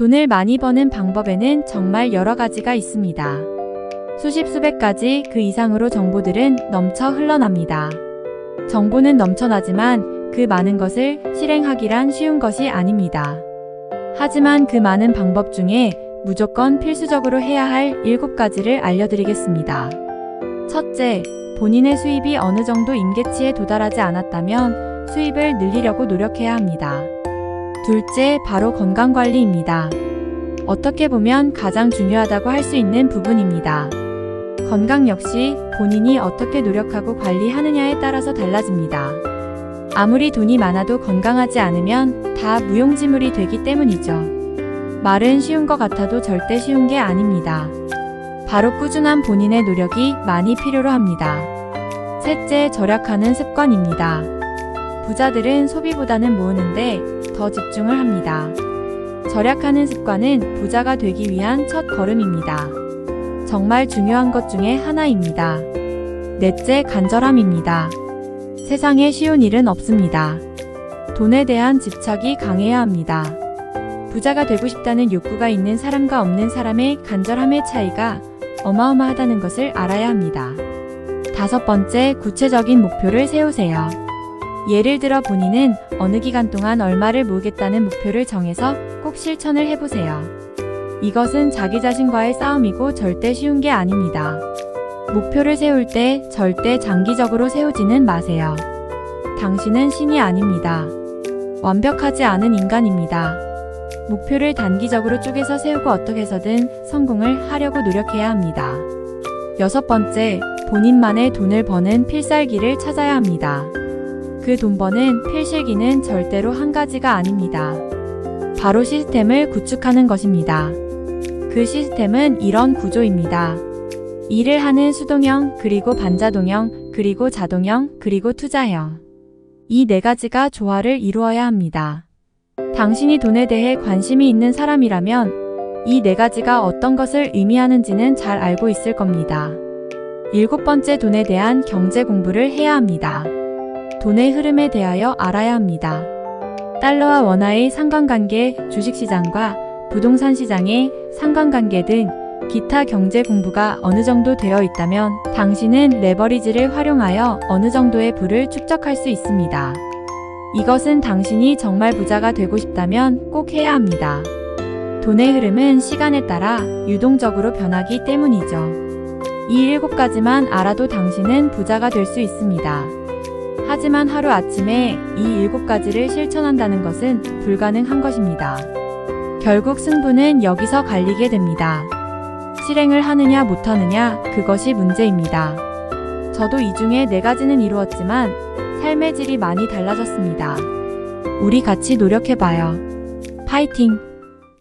돈을 많이 버는 방법에는 정말 여러 가지가 있습니다. 수십 수백 가지 그 이상으로 정보들은 넘쳐 흘러납니다. 정보는 넘쳐나지만 그 많은 것을 실행하기란 쉬운 것이 아닙니다. 하지만 그 많은 방법 중에 무조건 필수적으로 해야 할 일곱 가지를 알려드리겠습니다. 첫째, 본인의 수입이 어느 정도 임계치에 도달하지 않았다면 수입을 늘리려고 노력해야 합니다. 둘째, 바로 건강관리입니다. 어떻게 보면 가장 중요하다고 할 수 있는 부분입니다. 건강 역시 본인이 어떻게 노력하고 관리하느냐에 따라서 달라집니다. 아무리 돈이 많아도 건강하지 않으면 다 무용지물이 되기 때문이죠. 말은 쉬운 것 같아도 절대 쉬운 게 아닙니다. 바로 꾸준한 본인의 노력이 많이 필요로 합니다. 셋째, 절약하는 습관입니다. 부자들은 소비보다는 모으는데 더 집중을 합니다. 절약하는 습관은 부자가 되기 위한 첫 걸음입니다. 정말 중요한 것 중에 하나입니다. 넷째, 간절함입니다. 세상에 쉬운 일은 없습니다. 돈에 대한 집착이 강해야 합니다. 부자가 되고 싶다는 욕구가 있는 사람과 없는 사람의 간절함의 차이가 어마어마하다는 것을 알아야 합니다. 다섯 번째, 구체적인 목표를 세우세요. 예를 들어 본인은 어느 기간 동안 얼마를 모으겠다는 목표를 정해서 꼭 실천을 해보세요. 이것은 자기 자신과의 싸움이고 절대 쉬운 게 아닙니다. 목표를 세울 때 절대 장기적으로 세우지는 마세요. 당신은 신이 아닙니다. 완벽하지 않은 인간입니다. 목표를 단기적으로 쪼개서 세우고 어떻게 해서든 성공을 하려고 노력해야 합니다. 여섯 번째, 본인만의 돈을 버는 필살기를 찾아야 합니다. 그 돈 버는 필실기는 절대로 한 가지가 아닙니다. 바로 시스템을 구축하는 것입니다. 그 시스템은 이런 구조입니다. 일을 하는 수동형, 그리고 반자동형, 그리고 자동형, 그리고 투자형. 이 네 가지가 조화를 이루어야 합니다. 당신이 돈에 대해 관심이 있는 사람이라면 이 네 가지가 어떤 것을 의미하는지는 잘 알고 있을 겁니다. 일곱 번째 돈에 대한 경제 공부를 해야 합니다. 돈의 흐름에 대하여 알아야 합니다. 달러와 원화의 상관관계, 주식시장과 부동산 시장의 상관관계 등 기타 경제 공부가 어느 정도 되어 있다면 당신은 레버리지를 활용하여 어느 정도의 부를 축적할 수 있습니다. 이것은 당신이 정말 부자가 되고 싶다면 꼭 해야 합니다. 돈의 흐름은 시간에 따라 유동적으로 변하기 때문이죠. 이 일곱 가지만 알아도 당신은 부자가 될 수 있습니다. 하지만 하루 아침에 이 일곱 가지를 실천한다는 것은 불가능한 것입니다. 결국 승부는 여기서 갈리게 됩니다. 실행을 하느냐 못하느냐 그것이 문제입니다. 저도 이 중에 네 가지는 이루었지만 삶의 질이 많이 달라졌습니다. 우리 같이 노력해봐요. 파이팅!